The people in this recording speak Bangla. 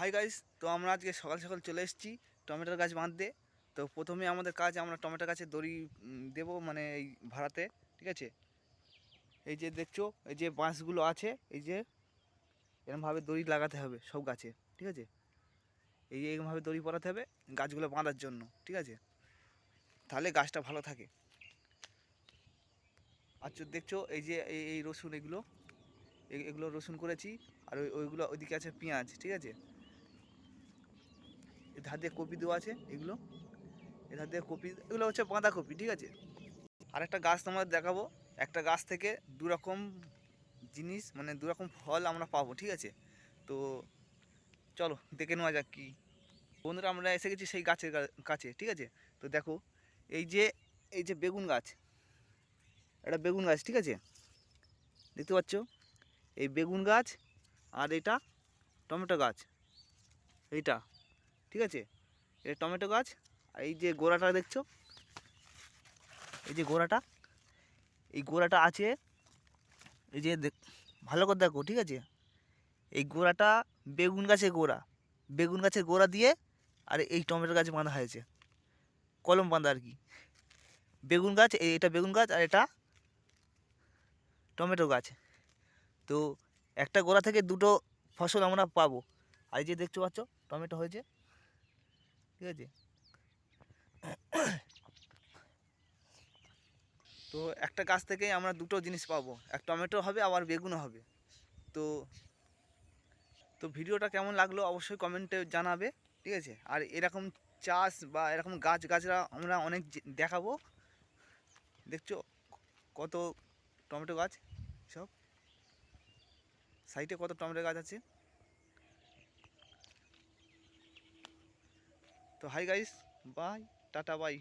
হাই গাইস তো আমরা আজকে সকাল সকাল চলে এসেছি টমেটোর গাছ বাঁধতে। তো প্রথমে আমাদের কাজ, আমরা টমেটো গাছে দড়ি দেবো মানে এই ভাড়াতে, ঠিক আছে? এই যে দেখছ, এই যে বাঁশগুলো আছে, এই যে এরকমভাবে দড়ি লাগাতে হবে সব গাছে, ঠিক আছে? এই যে এরকমভাবে দড়ি পরাতে হবে গাছগুলো বাঁধার জন্য, ঠিক আছে? তাহলে গাছটা ভালো থাকে। আচ্ছা দেখছ, এই যে এই রসুন এগুলো এগুলো রসুন করেছি, আর ওই, ওইগুলো ওইদিকে আছে পেঁয়াজ, ঠিক আছে? ধার দিয়ে কপি দেওয়া আছে এগুলো। এ ধার দিয়ে কপি, এগুলো হচ্ছে বাঁধাকপি, ঠিক আছে? আর একটা গাছ তোমাদের দেখাবো। একটা গাছ থেকে দু রকম জিনিস মানে দু রকম ফল আমরা পাবো, ঠিক আছে? তো চলো, দেখে নেওয়া যাক কি। বন্ধুরা, আমরা এসে গেছি সেই গাছের কাছে, ঠিক আছে? তো দেখো, এই যে এই যে বেগুন গাছ, এটা বেগুন গাছ, ঠিক আছে? দেখতে পাচ্ছ? এই বেগুন গাছ আর এটা টমেটো গাছ, এইটা। ঠিক আছে? এটা টমেটো গাছ, আর এই যে গোড়াটা দেখছ? এই যে গোড়াটা, এই গোড়াটা আছে, এই যে ভালো করে দেখো, ঠিক আছে? এই গোড়াটা বেগুন গাছের গোড়া, বেগুন গাছের গোড়া দিয়ে, আর এই টমেটো গাছ বাঁধা হয়েছে। কলম বাঁধা আর কি। বেগুন গাছ এটা বেগুন গাছ, আর এটা টমেটো গাছ। তো একটা গোড়া থেকে দুটো ফসল আমরা পাবো। আর যে দেখতে পাচ্ছ, টমেটো হয়েছে। ঠিক আছে? তো একটা গাছ থেকে আমরা দুটো জিনিস পাবো। এক টমেটো হবে, আবার বেগুনও হবে। তো তো ভিডিওটা কেমন লাগল অবশ্যই কমেন্টে জানাবে, ঠিক আছে? আর এরকম চাষ বা এরকম গাছ গাছরা আমরা অনেক দেখাবো। দেখছ কত টমেটো গাছ সব? সাইডে কত টমেটো গাছ আছে? তো hi guys bye tata bye